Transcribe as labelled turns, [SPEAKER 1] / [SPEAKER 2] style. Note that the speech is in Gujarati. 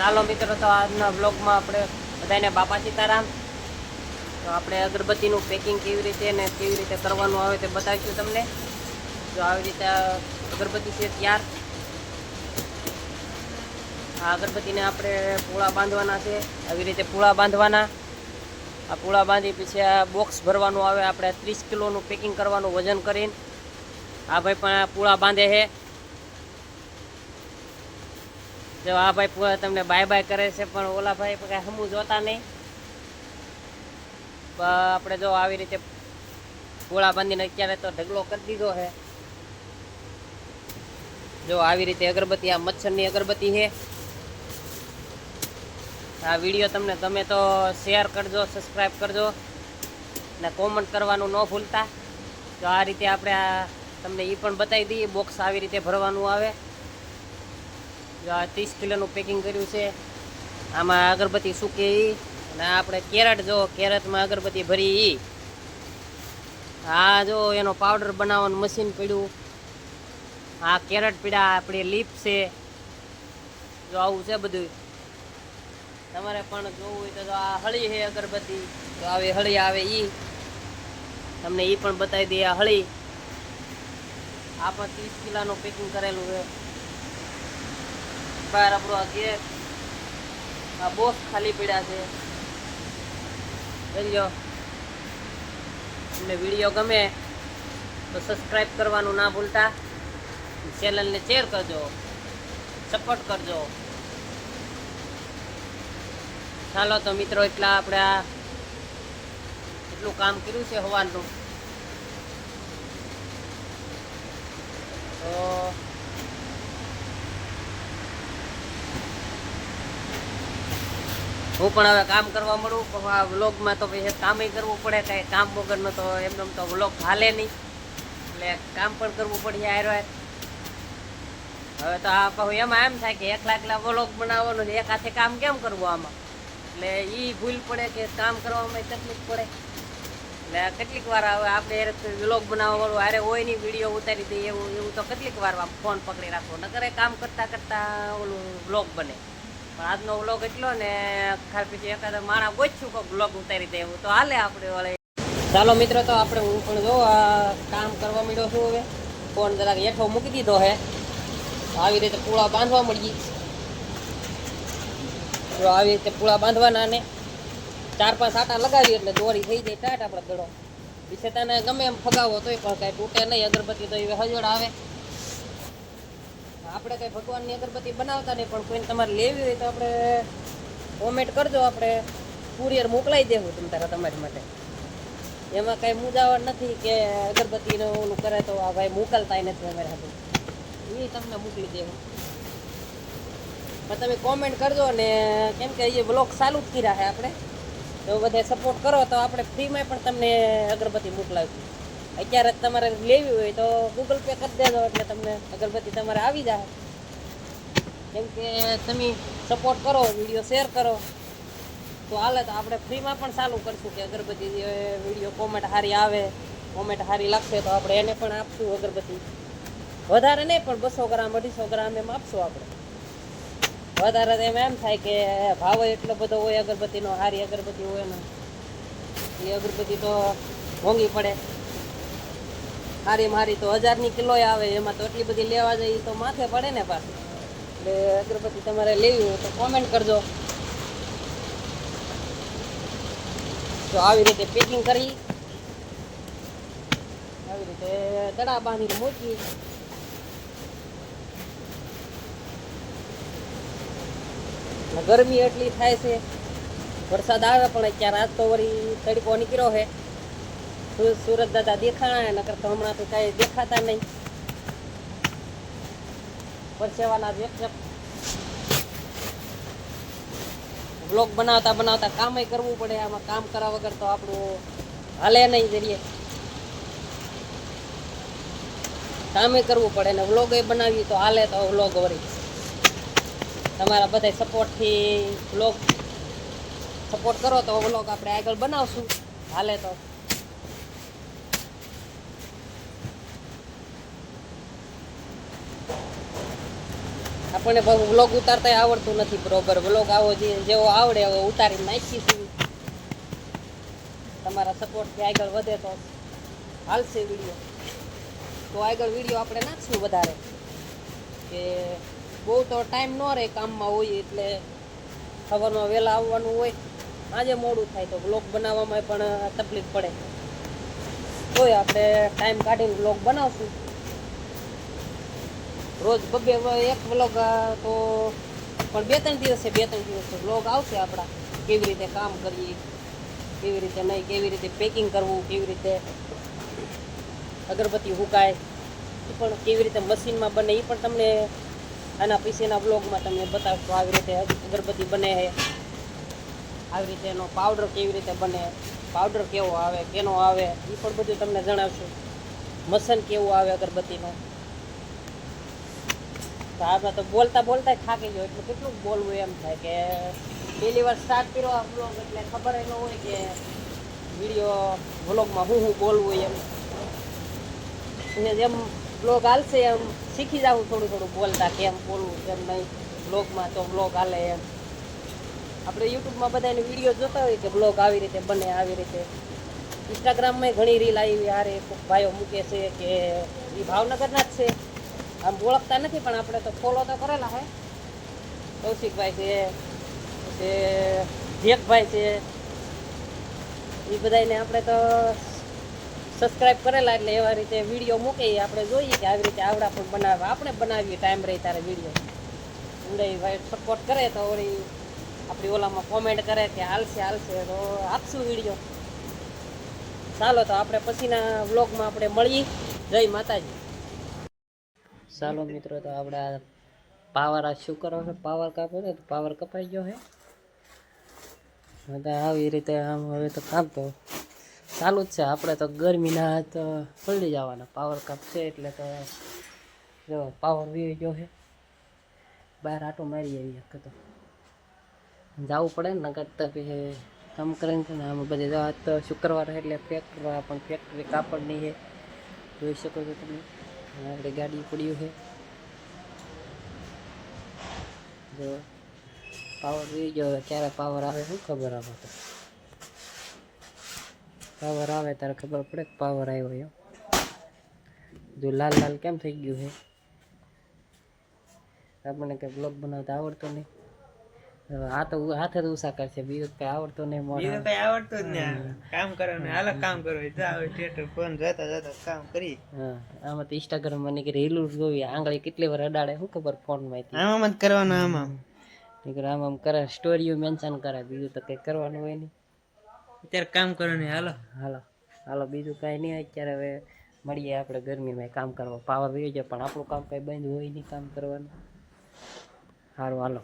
[SPEAKER 1] ચાલો મિત્રો, તો આજના બ્લોગમાં આપણે બધાને બાપા સીતારામ. તો આપણે અગરબત્તીનું પેકિંગ કેવી રીતે ને કેવી રીતે કરવાનું આવે તે બતાવીશું તમને. જો આવી રીતે અગરબત્તી છે ત્યાર. આ અગરબત્તીને આપણે પૂળા બાંધવાના છે. આવી રીતે પૂળા બાંધવાના. આ પૂળા બાંધી પછી આ બોક્સ ભરવાનું આવે. આપણે ત્રીસ કિલોનું પેકિંગ કરવાનું વજન કરીને. આ ભાઈ પણ પૂળા બાંધે છે. જો આ ભાઈ તમને બાય બાય કરે છે, પણ ઓલા ભાઈ કાંઈ હમું જોતા નહીં. આપણે જો આવી રીતે ગોળા બાંધીને અત્યારે તો ઢગલો કરી દીધો છે. જો આવી રીતે અગરબત્તી, આ મચ્છરની અગરબત્તી છે. આ વીડિયો તમને ગમે તો શેર કરજો સબસ્ક્રાઈબ કરજો, ને કોમેન્ટ કરવાનું ન ભૂલતા. તો આ રીતે આપણે તમને એ પણ બતાવી દઈએ બોક્સ આવી રીતે ભરવાનું આવે. ત્રીસ કિલોનું પેકિંગ કર્યું છે. આમાં અગરબત્તી સૂકે એ અને આપણે કેરેટ જો, કેરેટમાં અગરબત્તી ભરી એ આ જો એનો પાવડર બનાવવાનું મશીન પડ્યું. આ કેરેટ પીડા આપણી લીપ છે. જો આવું છે બધું. તમારે પણ જોવું હોય તો આ હળી છે અગરબત્તી. તો આવી, હળી આવે ઈ. તમને ઈ પણ બતાવી દઈએ આ હળી. આ પણ ત્રીસ કિલોનું પેકિંગ કરેલું છે. બહાર આપણો આ આ બોક્સ ખાલી પડ્યા છે. જોઈ તમને વીડિયો ગમે તો સબસ્ક્રાઈબ કરવાનું ના ભૂલતા. ચેનલને શેર કરજો. સપોર્ટ કરજો. ચાલો તો મિત્રો, એટલા આપણે આ એટલું કામ કર્યું છે હવાનું તો હું પણ હવે કામ કરવા મળું, પણ આ વ્લોગમાં તો પછી કામે કરવું પડે, કાંઈ કામ વગરનો તો એમને તો વ્લોગ હાલે નહીં. એટલે કામ પણ કરવું પડે આ હાર. હવે તો આ કહું એમાં એમ થાય કે એકલા એકલા વ્લોગ બનાવવાનો એક હાથે કામ કેમ કરવું આમાં? એટલે એ ભૂલ પડે કે કામ કરવામાં તકલીફ પડે. એટલે કેટલીક વાર હવે આપણે વ્લોગ બનાવવા વાળું હારે હોય નહીં, વીડિયો ઉતારી દઈએ એવું એવું તો કેટલીક વાર ફોન પકડી રાખવો ન એ કામ કરતાં કરતાં ઓલું વ્લોગ બને. આજનો વ્લોગ એટલો ને ખાલી પછી એકાદ માણા ગોચ્યું કોઈ વ્લોગ ઉતારી દેવું તો હાલે આપણે વળે. ચાલો મિત્રો, તો આપણે હું પણ જો કામ કરવા માંડ્યો છું હવે. ફોન જરાક હેઠો મૂકી દીધો હે. આવી રીતે પૂળા બાંધવા મળી તો આવી રીતે પૂળા બાંધવાના ને ચાર પાંચ આટા લગાવી એટલે દોરી થઈ જાય ટાટ આપણે ગળો. વિશે તને ગમે એમ ફગાવો તોય પણ કાંઈ તૂટે નહીં. અગરબત્તી તો એ હજોડ આવે. આપણે કઈ ભગવાનની અગરબત્તી બનાવતા નહીં, પણ કોઈને તમારે લેવી હોય તો આપણે કોમેન્ટ કરજો, આપણે કુરિયર મોકલાવી દેવું તમ તારા તમારી માટે. એમાં કાંઈ મુજાવટ નથી કે અગરબત્તીનું ઓલું કરે તો આ ભાઈ મોકલતા નથી અમારે હાથે. એ તમને મોકલી દેવું. પણ તમે કોમેન્ટ કરજો ને કેમ કે એ બ્લોગ ચાલુ જ કર્યા છે આપણે. તો બધા સપોર્ટ કરો તો આપણે ફ્રીમાં પણ તમને અગરબત્તી મોકલાવીશું અત્યારે જ તમારે લેવી હોય તો ગૂગલ પે કરી દેજો એટલે તમને અગરબત્તી તમારે આવી જાય. કેમ કે તમે સપોર્ટ કરો વીડિયો શેર કરો. તો હાલે તો આપણે ફ્રીમાં પણ ચાલુ કરશું કે અગરબત્તી વીડિયો કોમેન્ટ સારી આવે કોમેન્ટ સારી લાગશે તો આપણે એને પણ આપશું અગરબત્તી. વધારે નહીં, પણ બસો ગ્રામ, અઢીસો ગ્રામ એમ આપશું આપણે. વધારે તો એમ એમ થાય કે ભાવ એટલો બધો હોય અગરબત્તીનો સારી અગરબત્તી હોય ને, એ અગરબત્તી તો મોંઘી પડે. હારી મારી તો હજારની કિલો આવે, એમાં તો એટલી બધી લેવા જઈએ તો માથે પડે ને પાછું. એટલે અગરબત્તી તમારે લેવી હોય તો કોમેન્ટ કરજો. તો આવી રીતે પેકિંગ કરી, આવી રીતે દડા બાંધીને મૂકી. ગરમી એટલી થાય છે, વરસાદ આવે પણ અત્યારે આજ તો વળી તડકો નીકળ્યો છે. સુરત દાદા દેખાણા નકર તો હમણાં તો કાંઈ દેખાતા નહીં. પરસેવાના એક બ્લોગ બનાવતા બનાવતા કામય કરવું પડે, આમાં કામ કરા વગર તો આપણું હાલે નહીં જરીએ. કામે કરવું પડે ને વ્લોગ એ બનાવીએ તો હાલે તો વ્લોગ વળી. તમારા બધા સપોર્ટથી વ્લોગ સપોર્ટ કરો તો વ્લોગ આપણે આગળ બનાવશું. હાલે તો. આપણને વ્લોગ ઉતારતા આવડતું નથી બરોબર વ્લોગ આવો જેવો આવડે એવો ઉતારી નાખીશું. તમારા સપોર્ટથી આગળ વધે તો હાલશે વીડિયો તો આગળ વીડિયો આપણે નાખશું વધારે. કે બહુ તો ટાઈમ ન રહે કામમાં હોય એટલે સવારમાં વહેલા આવવાનું હોય. આજે મોડું થાય તો વ્લોગ બનાવવામાં પણ તકલીફ પડે. તોય આપણે ટાઈમ કાઢીને વ્લોગ બનાવશું. રોજ બબે એક વ્લોગ તો પણ બે ત્રણ દિવસે, બે ત્રણ દિવસે વ્લોગ આવશે આપણા. કેવી રીતે કામ કરીએ, કેવી રીતે નહીં, કેવી રીતે પેકિંગ કરવું, કેવી રીતે અગરબત્તી હુકાય એ પણ કેવી રીતે મશીનમાં બને એ પણ તમને આના પીસીના બ્લોગમાં તમને બતાવશું આવી રીતે અગરબત્તી બને, આવી રીતે એનો પાવડર કેવી રીતે બને પાવડર કેવો આવે, કેનો આવે એ પણ બધું તમને જણાવશું. મસન કેવું આવે અગરબત્તીનું? તો તો બોલતા બોલતા થાકી ગયો. એટલે કેટલું બોલવું એમ થાય કે પહેલી વાર સ્ટાર્ટ કર્યો બ્લોગ એટલે ખબર ન હોય કે વીડિયો વ્લોગમાં હું હું બોલવું એમ. અને જેમ બ્લોગ હાલશે એમ શીખી જાવું થોડું થોડું બોલતા કેમ બોલવું કેમ નહીં. બ્લોગમાં તો બ્લોગ હાલે એમ. આપણે યુટ્યુબમાં બધાને વીડિયો જોતા હોય કે બ્લોગ આવી રીતે બને, આવી રીતે. ઇન્સ્ટાગ્રામમાં ઘણી રીલ આવી હારે ભાઈઓ મૂકે છે કે એ ભાવનગરના જ છે. આમ ઓળખતા નથી, પણ આપણે તો ફોલો તો કરેલા હે. કૌશિકભાઈ છે પછી જેકભાઈ છે એ બધાને આપણે તો સબસ્ક્રાઈબ કરેલા એટલે એવા રીતે વીડિયો મૂકીએ આપણે જોઈએ કે આવી રીતે આવડા પણ બનાવે. આપણે બનાવીએ ટાઈમ રહી તારે વીડિયો ઉદયભાઈ સપોર્ટ કરે તો વળી આપણી ઓલામાં કોમેન્ટ કરે કે હાલશે હાલશે. તો આપશું વીડિયો ચાલો તો આપણે પછીના વ્લોગમાં આપણે મળીએ. જય માતાજી. ચાલો મિત્રો, તો આપણે પાવર આ શું કરો છો? પાવર કાપો ને, તો પાવર કપાઈ ગયો છે. બધા આવી રીતે આમ હવે તો કામ તો ચાલુ જ છે. આપણે તો ગરમીના તો પલડી જવાના. પાવર કાપ છે એટલે તો જો પાવર વી ગયો છે. બહાર આટો મારી આવી શકે તો. જવું પડે ને, નકર તો પછી કામ કરીને છે ને, આમ બધી જવા તો શુક્રવાર એટલે ફેક્ટરી પણ ફેક્ટરી કાપડની છે. જોઈ શકો છો તમે. આપણે ગાડી પડ્યું છે. જો પાવર વી ગયો ક્યારે પાવર આવે શું ખબર આવે તો. પાવર આવે ત્યારે ખબર પડે કે પાવર આવ્યો એમ. જો લાલ લાલ કેમ થઈ ગયું છે? આપણને કંઈ બ્લોગ બનાવતા આવડતો નહીં. આ તો હાથે જ ઉષા કરશે બીજું કંઈ આવડતું નહીં
[SPEAKER 2] બીજું કઈ આવડતું જ નહીં કામ કરવાનું હાલો કામ કરો જાવ થિયેટર ફોન જોતા જોતા કામ કરી
[SPEAKER 1] હા. આમાં તો ઇન્સ્ટાગ્રામ મને કે રીલું જોવી. આંગળી કેટલી વાર અડાડે શું ખબર ફોનમાંથી
[SPEAKER 2] આમાં જ કરવાનું આમાં.
[SPEAKER 1] નીકળે આમ આમ કરે સ્ટોરીઓ મેન્શન કરે. બીજું તો કંઈ કરવાનું હોય નહીં.
[SPEAKER 2] અત્યારે કામ કરવાનું હાલો.
[SPEAKER 1] હાલો. હાલો બીજું કાંઈ નહીં. અત્યારે હવે મળીએ આપણે ગરમીમાં કામ કરવા. પાવર રહી જાય પણ આપણું કામ કાંઈ બંધ હોય નહીં કામ કરવાનું. સારું હાલો.